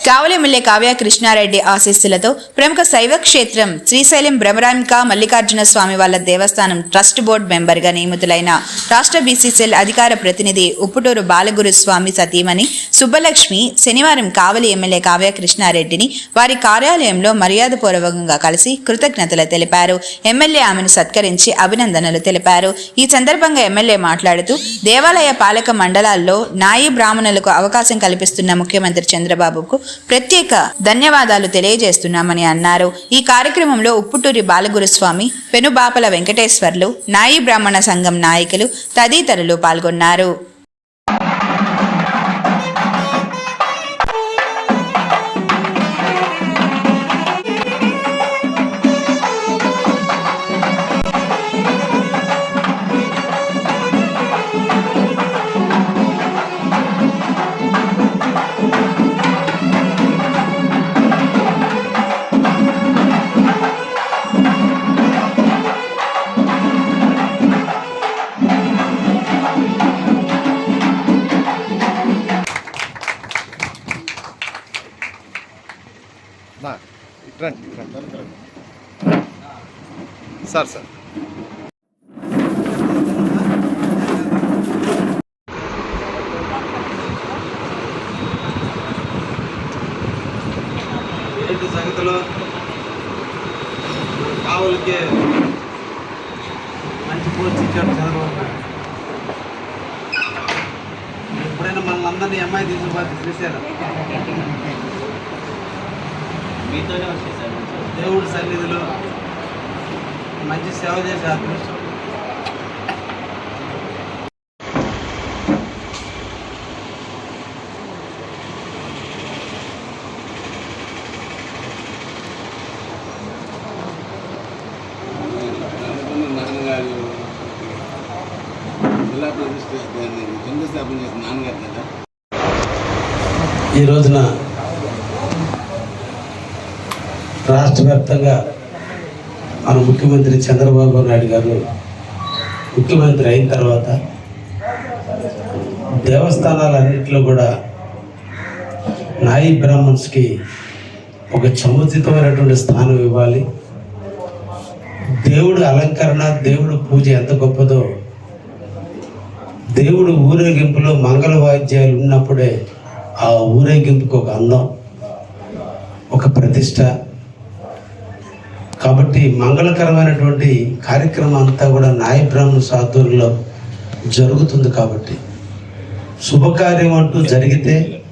కావలి MLA Kavya Krishna Reddy ఆశీస్సులతో ప్రముఖ శైవ క్షేత్రం శ్రీశైలం భ్రమరాంక మల్లికార్జున స్వామి వాళ్ళ దేవస్థానం ట్రస్ట్ బోర్డు మెంబర్గా నియమితులైన రాష్ట్ర బీసీసీఎల్ అధికార ప్రతినిధి ఉప్పుటూరు బాలగురు స్వామి సతీమణి సుబ్బలక్ష్మి శనివారం కావలి ఎమ్మెల్యే కావ్య కృష్ణారెడ్డిని వారి కార్యాలయంలో మర్యాదపూర్వకంగా కలిసి కృతజ్ఞతలు తెలిపారు. ఎమ్మెల్యే ఆమెను సత్కరించి అభినందనలు తెలిపారు. ఈ సందర్భంగా ఎమ్మెల్యే మాట్లాడుతూ దేవాలయ పాలక మండలాల్లో నాయి బ్రాహ్మణులకు అవకాశం కల్పిస్తున్న ముఖ్యమంత్రి చంద్రబాబుకు ప్రత్యేక ధన్యవాదాలు తెలియజేస్తున్నామని అన్నారు. ఈ కార్యక్రమంలో ఉప్పుటూరి బాలగురుస్వామి పెనుబాపల వెంకటేశ్వర్లు నాయి బ్రాహ్మణ సంఘం నాయకులు తదితరులు పాల్గొన్నారు. Sir sir. ఏంటి సంగతులు? కావులకి మంచి పోస్ట్ ఇచ్చాడు చంద్రబాబు నాయుడు. ఎప్పుడైనా మన అందరినీ అమ్మాయి తీసుకుపోతే చూసారా మీతోనే వచ్చేసారు. దేవుడి సన్నిధిలో మంచి సేవ చేసే అదృష్టం. ఈ రోజున రాష్ట్ర వ్యాప్తంగా మన ముఖ్యమంత్రి చంద్రబాబు నాయుడు గారు ముఖ్యమంత్రి అయిన తర్వాత దేవస్థానాలన్నింటిలో కూడా నాయి బ్రాహ్మణ్స్కి ఒక సముచితమైనటువంటి స్థానం ఇవ్వాలి. దేవుడు అలంకరణ దేవుడు పూజ ఎంత గొప్పదో దేవుడు ఊరేగింపులో మంగళ వాయిద్యాలు ఉన్నప్పుడే ఆ ఊరేగింపుకు ఒక అందం ఒక ప్రతిష్ట కాబట్టి మంగళకరమైనటువంటి కార్యక్రమం అంతా కూడా నాయ బ్రాహ్మణ సాధువుల్లో జరుగుతుంది కాబట్టి. శుభకార్యం అంటూ జరిగితే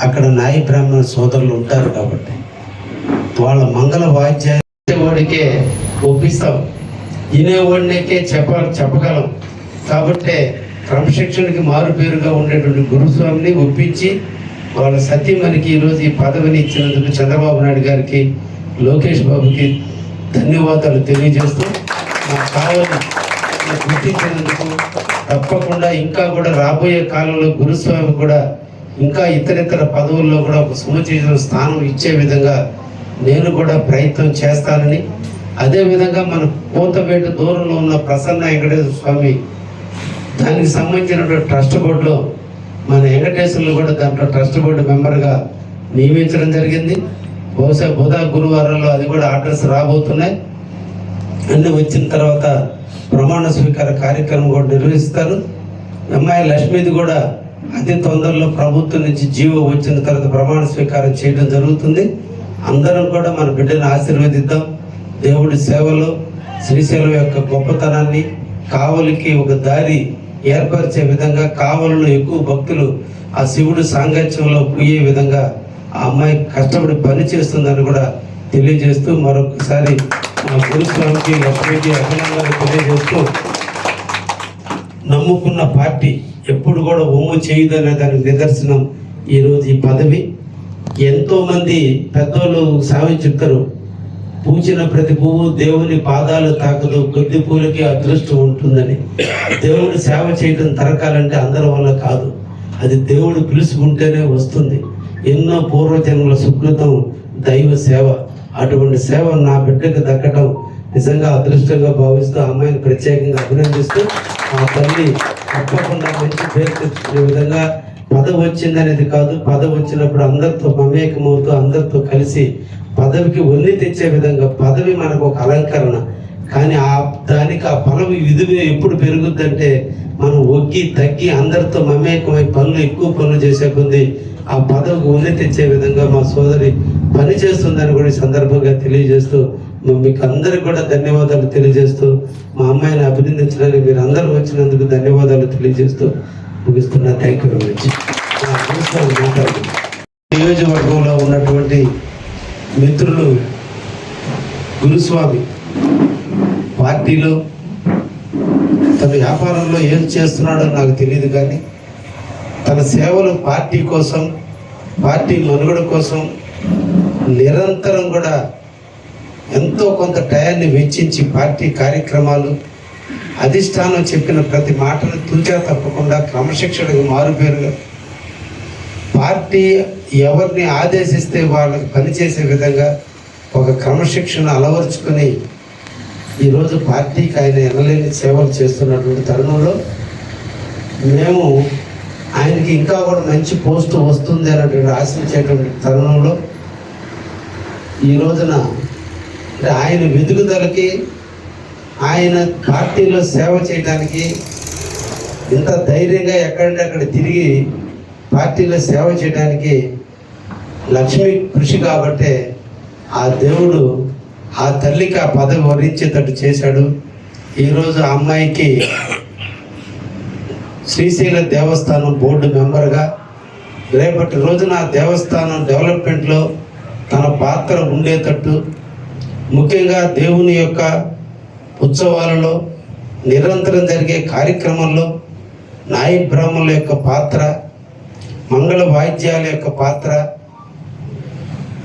అక్కడ నాయ బ్రాహ్మణ సోదరులు ఉంటారు కాబట్టి. వాళ్ళ మంగళ వాయిద్యాడికే వాడికే ఒప్పిస్తాం. వినేవాడికే చెప్ప చెప్పగలం. కాబట్టి క్రమశిక్షణకి మారు పేరుగా ఉండేటువంటి గురుస్వామిని ఒప్పించి వాళ్ళ సత్యమనికి ఈరోజు ఈ పదవిని ఇచ్చినందుకు చంద్రబాబు నాయుడు గారికి లోకేష్ బాబుకి ధన్యవాదాలు తెలియజేస్తూ నాకు కావాలి గుర్తించినందుకు తప్పకుండా ఇంకా కూడా రాబోయే కాలంలో గురుస్వామి కూడా ఇంకా ఇతరితర పదవుల్లో కూడా ఒక సముచిత స్థానం ఇచ్చే విధంగా నేను కూడా ప్రయత్నం చేస్తానని. అదేవిధంగా మన కోతపేట దూరంలో ఉన్న ప్రసన్న వెంకటేశ్వర స్వామి దానికి సంబంధించినటువంటి ట్రస్ట్ బోర్డులో మన వెంకటేశ్వర్లు కూడా దాంట్లో ట్రస్ట్ బోర్డు మెంబర్గా నియమించడం జరిగింది. బహుశా బుధ గురువారంలో అది కూడా ఆర్డర్స్ రాబోతున్నాయి. అన్నీ వచ్చిన తర్వాత ప్రమాణ స్వీకార కార్యక్రమం కూడా నిర్వహిస్తారు. అమ్మాయి లక్ష్మిది కూడా అతి తొందరలో ప్రభుత్వం నుంచి జీవో వచ్చిన తర్వాత ప్రమాణ స్వీకారం చేయడం జరుగుతుంది. అందరం కూడా మన బిడ్డను ఆశీర్వదిద్దాం. దేవుడి సేవలో శ్రీశైలం యొక్క గొప్పతనాన్ని కావలికి ఒక దారి ఏర్పరిచే విధంగా కావలలో ఎక్కువ భక్తులు ఆ శివుడు సాంగత్యంలో పోయే విధంగా ఆ అమ్మాయి కష్టపడి పని చేస్తుందని కూడా తెలియజేస్తూ మరొకసారి మా గురుస్వామికి లక్ష్మికి అభినందనలు తెలియజేస్తూ నమ్ముకున్న పార్టీ ఎప్పుడు కూడా ఒమ్ము చేయదు అనే దానికి నిదర్శనం ఈరోజు ఈ పదవి. ఎంతోమంది పెద్దోళ్ళు సావి చెప్తారు పూచిన ప్రతి పువ్వు దేవుని పాదాలు తాకదు కొద్ది పూలకి అదృష్టం ఉంటుందని. దేవుడు సేవ చేయడం తరకాలంటే అందరి వల్ల కాదు. అది దేవుడు పిలుచుకుంటేనే వస్తుంది. ఎన్నో పూర్వజన్మల సుకృతం దైవ సేవ. అటువంటి సేవ నా బిడ్డకు దక్కటం నిజంగా అదృష్టంగా భావిస్తూ అమ్మాయిని ప్రత్యేకంగా అభినందిస్తూ ఆ తల్లి తప్పకుండా మంచి పేరు తెచ్చుకునే విధంగా పదవి వచ్చిందనేది కాదు పదవి వచ్చినప్పుడు అందరితో మమేకమవుతూ అందరితో కలిసి పదవికి ఒన్ని తెచ్చే విధంగా పదవి మనకు ఒక అలంకరణ. కానీ ఆ దానికి ఆ పదవి విధులు ఎప్పుడు పెరుగుద్దంటే మనం ఒగ్గి తగ్గి అందరితో మమేకమై పనులు ఎక్కువ పనులు చేసే కొద్దీ ఆ పదవికి ఉన్నతి తెచ్చే విధంగా మా సోదరి పని చేస్తుందని కూడా సందర్భంగా తెలియజేస్తూ మీకు అందరికి కూడా ధన్యవాదాలు తెలియజేస్తూ మా అమ్మాయిని అభినందించడానికి మీరు అందరూ వచ్చినందుకు ధన్యవాదాలు తెలియజేస్తూ ముగిస్తున్నా. థ్యాంక్ యూ వెరీ మచ్ నియోజకవర్గంలో ఉన్నటువంటి మిత్రులు గురుస్వామి పార్టీలో తన వ్యాపారంలో ఏం చేస్తున్నాడో నాకు తెలియదు కానీ తన సేవలు పార్టీ కోసం పార్టీ మనుగడ కోసం నిరంతరం కూడా ఎంతో కొంత టయాన్ని వెచ్చించి పార్టీ కార్యక్రమాలు అధిష్టానం చెప్పిన ప్రతి మాటను తుంచా తప్పకుండా క్రమశిక్షణకు మారుపేరుగా పార్టీ ఎవరిని ఆదేశిస్తే వాళ్ళకి పనిచేసే విధంగా ఒక క్రమశిక్షణ అలవరుచుకొని ఈరోజు పార్టీకి ఆయన ఎనలేని సేవలు చేస్తున్నటువంటి తరుణంలో మేము ఆయనకి ఇంకా కూడా మంచి పోస్ట్ వస్తుంది అన్నటువంటి ఆశించేటువంటి తరుణంలో ఈ రోజున ఆయన వెతుకుదలకి ఆయన పార్టీలో సేవ చేయడానికి ఇంత ధైర్యంగా ఎక్కడంటే అక్కడ తిరిగి పార్టీలో సేవ చేయడానికి లక్ష్మి కృషి కాబట్టే ఆ దేవుడు ఆ తల్లికి ఆ పదవి వరించేటట్టు చేశాడు. ఈరోజు ఆ అమ్మాయికి శ్రీశైల దేవస్థానం బోర్డు మెంబర్గా రేపటి రోజున ఆ దేవస్థానం డెవలప్మెంట్లో తన పాత్ర ఉండేటట్టు ముఖ్యంగా దేవుని యొక్క ఉత్సవాలలో నిరంతరం జరిగే కార్యక్రమంలో నాయ బ్రాహ్మణుల యొక్క పాత్ర మంగళ వాయిద్యాల యొక్క పాత్ర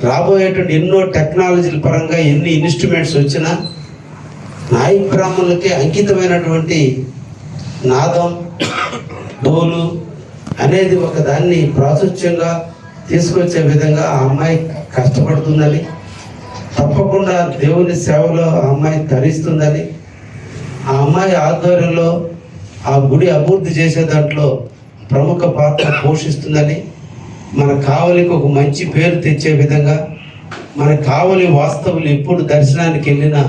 రాబోయేటువంటి ఎన్నో టెక్నాలజీల పరంగా ఎన్ని ఇన్స్ట్రుమెంట్స్ వచ్చినా నాయ బ్రాహ్మణులకి అంకితమైనటువంటి నాదం డోలు అనేది ఒక దాన్ని ప్రాచుర్యంగా తీసుకొచ్చే విధంగా ఆ అమ్మాయి కష్టపడుతుందని తప్పకుండా దేవుని సేవలో ఆ అమ్మాయి తరిస్తుందని ఆ అమ్మాయి ఆధ్వర్యంలో ఆ గుడి అభివృద్ధి చేసే దాంట్లో ప్రముఖ పాత్ర పోషిస్తుందని మన కావలికి ఒక మంచి పేరు తెచ్చే విధంగా మన కావలి వాస్తవులు ఎప్పుడు దర్శనానికి వెళ్ళినా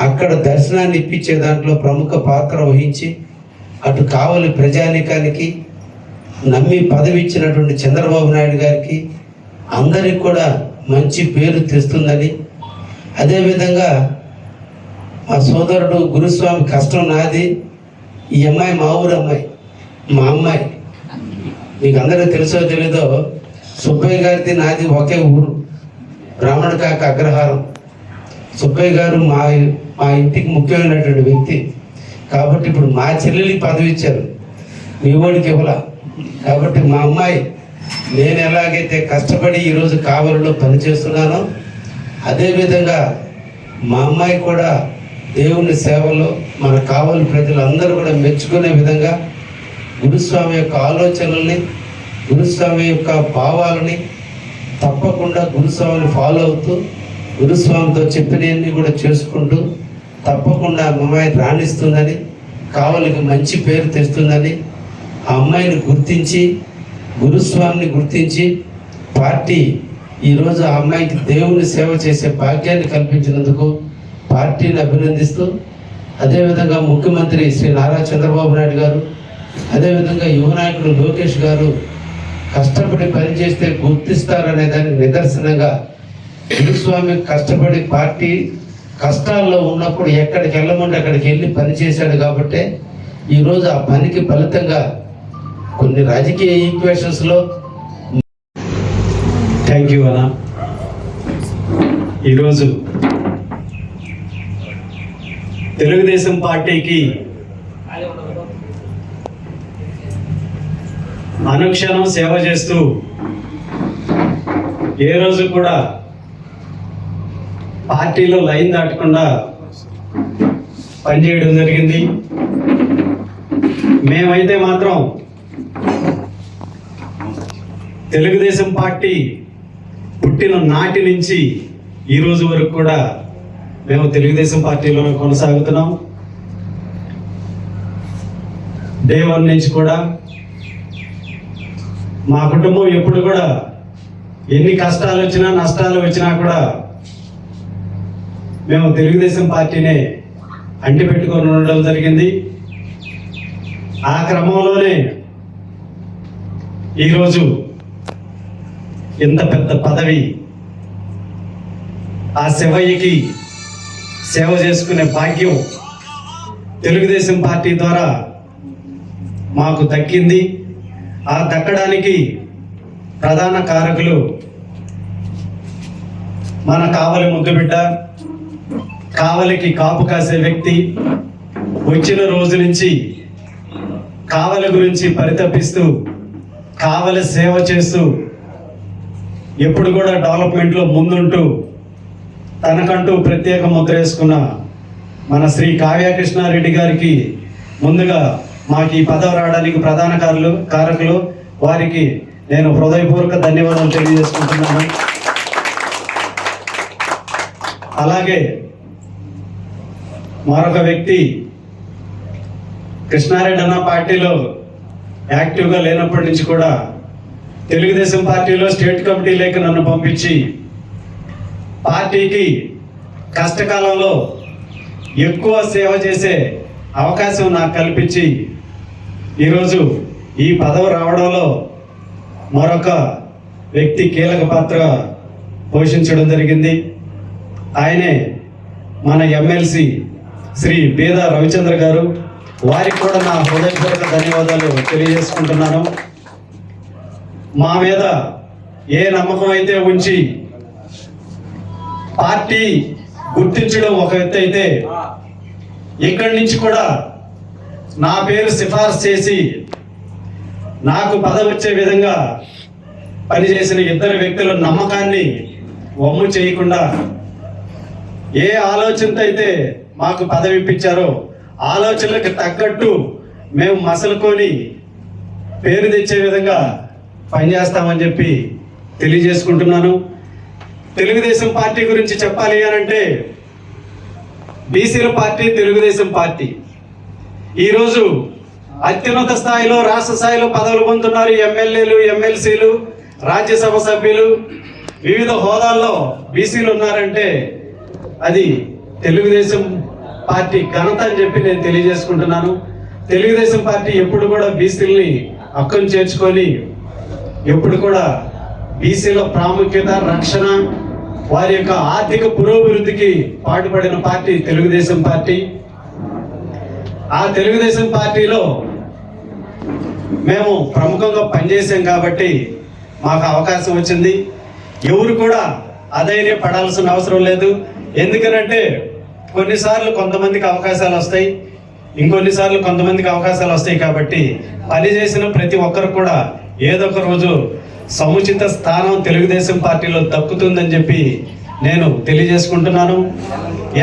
అక్కడ దర్శనాన్ని ఇప్పించే దాంట్లో ప్రముఖ పాత్ర వహించి అటు కావలి ప్రజానీకానికి నమ్మి పదవి ఇచ్చినటువంటి చంద్రబాబు నాయుడు గారికి అందరికి కూడా మంచి పేరు తెస్తుందని అదేవిధంగా మా సోదరుడు గురుస్వామి కష్టం నాది ఈ అమ్మాయి మా ఊరు అమ్మాయి మా అమ్మాయి. మీకు అందరూ తెలుసో తెలీదో సుబ్బయ్య గారిది నాది ఒకే ఊరు బ్రాహ్మణ కాక అగ్రహారం. సుబ్బయ్య గారు మా మా ఇంటికి ముఖ్యమైనటువంటి వ్యక్తి. కాబట్టి ఇప్పుడు మా చెల్లెలికి పదవి ఇచ్చారు. మీ వాడికి ఇవ్వలా? కాబట్టి మా అమ్మాయి నేను ఎలాగైతే కష్టపడి ఈరోజు కావలిలో పనిచేస్తున్నానో అదేవిధంగా మా అమ్మాయి కూడా దేవుని సేవలో మన కావలి ప్రజలందరూ కూడా మెచ్చుకునే విధంగా గురుస్వామి యొక్క ఆలోచనల్ని గురుస్వామి యొక్క భావాలని తప్పకుండా గురుస్వామిని ఫాలో అవుతూ గురుస్వామితో చెప్పినవన్నీ కూడా చేసుకుంటూ తప్పకుండా అమ్మాయిని అమ్మాయి రాణిస్తుందని కావలికి మంచి పేరు తెస్తుందని ఆ అమ్మాయిని గుర్తించి గురుస్వామిని గుర్తించి పార్టీ ఈరోజు ఆ అమ్మాయికి దేవుని సేవ చేసే భాగ్యాన్ని కల్పించినందుకు పార్టీని అభినందిస్తూ అదేవిధంగా ముఖ్యమంత్రి శ్రీ నారా చంద్రబాబు నాయుడు గారు అదేవిధంగా యువ నాయకుడు లోకేష్ గారు కష్టపడి పనిచేస్తే గుర్తిస్తారనే దానికి నిదర్శనంగా గురుస్వామి కష్టపడి పార్టీ కష్టాల్లో ఉన్నప్పుడు ఎక్కడికి వెళ్ళమంటే అక్కడికి వెళ్ళి పని చేశాడు కాబట్టి ఈరోజు ఆ పనికి ఫలితంగా కొన్ని రాజకీయ ఈక్వేషన్స్లో థ్యాంక్ యూ అన్న ఈరోజు తెలుగుదేశం పార్టీకి అనుక్షణం సేవ చేస్తూ ఏ రోజు కూడా పార్టీలో లైన్ దాటకుండా పనిచేయడం జరిగింది. మేమైతే మాత్రం తెలుగుదేశం పార్టీ పుట్టిన నాటి నుంచి ఈ రోజు వరకు కూడా మేము తెలుగుదేశం పార్టీలోనే కొనసాగుతున్నాం. డే వన్ నుంచి కూడా మా కుటుంబం ఎప్పుడు కూడా ఎన్ని కష్టాలు వచ్చినా నష్టాలు వచ్చినా కూడా మేము తెలుగుదేశం పార్టీనే అంటిపెట్టుకొని ఉండడం జరిగింది. ఆ క్రమంలోనే ఈరోజు ఇంత పెద్ద పదవి ఆ శివయ్యకి సేవ చేసుకునే భాగ్యం తెలుగుదేశం పార్టీ ద్వారా మాకు దక్కింది. ఆ దక్కడానికి ప్రధాన కారకులు మన కావలి ముద్దుబిడ్డ కావలికి కాపు కాసే వ్యక్తి వచ్చిన రోజు నుంచి కావలి గురించి పరితపిస్తూ కావలి సేవ చేస్తూ ఎప్పుడు కూడా డెవలప్మెంట్లో ముందుంటూ తనకంటూ ప్రత్యేక ముద్ర వేసుకున్న మన శ్రీ కావ్యకృష్ణారెడ్డి గారికి ముందుగా మాకు ఈ పదవి రావడానికి ప్రధాన కారులు కారకులు వారికి నేను హృదయపూర్వక ధన్యవాదాలు తెలియజేసుకుంటున్నాను. అలాగే మరొక వ్యక్తి కృష్ణారెడ్డి అన్న పార్టీలో యాక్టివ్గా లేనప్పటి నుంచి కూడా తెలుగుదేశం పార్టీలో స్టేట్ కమిటీలోకి నన్ను పంపించి పార్టీకి కష్టకాలంలో ఎక్కువ సేవ చేసే అవకాశం నాకు కల్పించి ఈరోజు ఈ పదవి రావడంలో మరొక వ్యక్తి కీలక పాత్ర పోషించడం జరిగింది. ఆయనే మన ఎమ్మెల్సీ శ్రీ బేద రవిచంద్ర గారు వారికి కూడా నా హృదయపూర్వక ధన్యవాదాలు తెలియజేసుకుంటున్నాను. మా మీద ఏ నమ్మకం అయితే ఉంచి పార్టీ గుర్తించడం ఒక ఎత్తు అయితే ఇక్కడి నుంచి కూడా నా పేరు సిఫార్సు చేసి నాకు పదవి వచ్చే విధంగా పనిచేసిన ఇద్దరు వ్యక్తుల నమ్మకాన్ని వమ్ము చేయకుండా ఏ ఆలోచనతో అయితే మాకు పదవి ఇప్పించారో. ఆలోచనలకు తగ్గట్టు మేము మసలుకొని పేరు తెచ్చే విధంగా పనిచేస్తామని చెప్పి తెలియజేసుకుంటున్నాను. తెలుగుదేశం పార్టీ గురించి చెప్పాలి అని అంటే బీసీల పార్టీ తెలుగుదేశం పార్టీ. ఈరోజు అత్యున్నత స్థాయిలో రాష్ట్ర స్థాయిలో పదవులు పొందుతున్నారు ఎమ్మెల్యేలు ఎమ్మెల్సీలు రాజ్యసభ సభ్యులు. వివిధ హోదాల్లో బీసీలు ఉన్నారంటే అది తెలుగుదేశం పార్టీ ఘనత అని చెప్పి నేను తెలియజేసుకుంటున్నాను. తెలుగుదేశం పార్టీ ఎప్పుడు కూడా బీసీలని అక్కను చేర్చుకొని ఎప్పుడు కూడా బీసీల ప్రాముఖ్యత రక్షణ వారి యొక్క ఆర్థిక పురోభివృద్ధికి పాటుపడిన పార్టీ తెలుగుదేశం పార్టీ. ఆ తెలుగుదేశం పార్టీలో మేము ప్రముఖంగా పనిచేసాం కాబట్టి మాకు అవకాశం వచ్చింది. ఎవరు కూడా అధైర్య పడాల్సిన అవసరం లేదు. ఎందుకనంటే కొన్నిసార్లు కొంతమందికి అవకాశాలు వస్తాయి. ఇంకొన్నిసార్లు కొంతమందికి అవకాశాలు వస్తాయి కాబట్టి పని చేసిన ప్రతి ఒక్కరు కూడా ఏదో ఒక రోజు సముచిత స్థానం తెలుగుదేశం పార్టీలో దక్కుతుందని చెప్పి నేను తెలియజేసుకుంటున్నాను.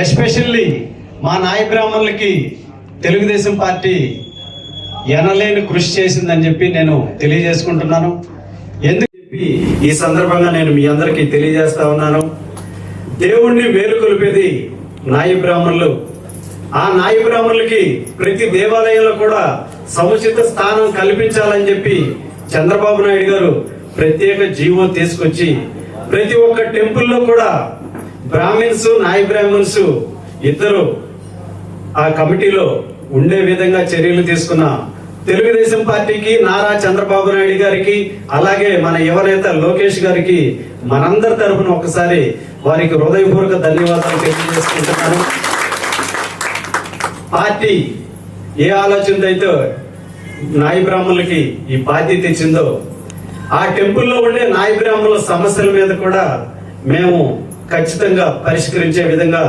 ఎస్పెషల్లీ మా నాయ బ్రాహ్మణులకి తెలుగుదేశం పార్టీ ఎనలేని కృషి చేసిందని చెప్పి నేను తెలియజేసుకుంటున్నాను. ఎందుకు చెప్పి ఈ సందర్భంగా నేను మీ అందరికీ తెలియజేస్తా ఉన్నాను. దేవుణ్ణి వేలుకొలిపేది నాయ బ్రాహ్మణులు. ఆ నాయ బ్రాహ్మణులకి ప్రతి దేవాలయంలో కూడా సముచిత స్థానం కల్పించాలని చెప్పి చంద్రబాబు నాయుడు గారు ప్రత్యేక జీవో తీసుకొచ్చి ప్రతి ఒక్క టెంపుల్లో కూడా బ్రాహ్మిన్స్ నాయ బ్రాహ్మిన్స్ ఇద్దరు ఆ కమిటీలో ఉండే విధంగా చర్యలు తీసుకున్న తెలుగుదేశం పార్టీకి నారా చంద్రబాబు నాయుడు గారికి అలాగే మన యువనేత లోకేష్ గారికి మనందరి తరఫున ఒకసారి వారికి హృదయపూర్వక ధన్యవాదాలు తెలియజేసుకుంటున్నాను. పార్టీ ఏ ఆలోచనతో అయితే నాయ బ్రాహ్మణులకి ఈ బాధ్యత ఇచ్చిందో ఆ టెంపుల్లో ఉండే నాయి బ్రాహ్మణుల సమస్యల మీద కూడా మేము ఖచ్చితంగా పరిష్కరించే విధంగా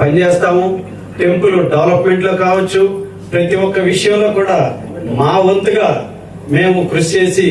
పనిచేస్తాము. టెంపుల్ డెవలప్మెంట్లో కావచ్చు ప్రతి ఒక్క విషయంలో కూడా మా వంతుగా మేము కృషి చేసి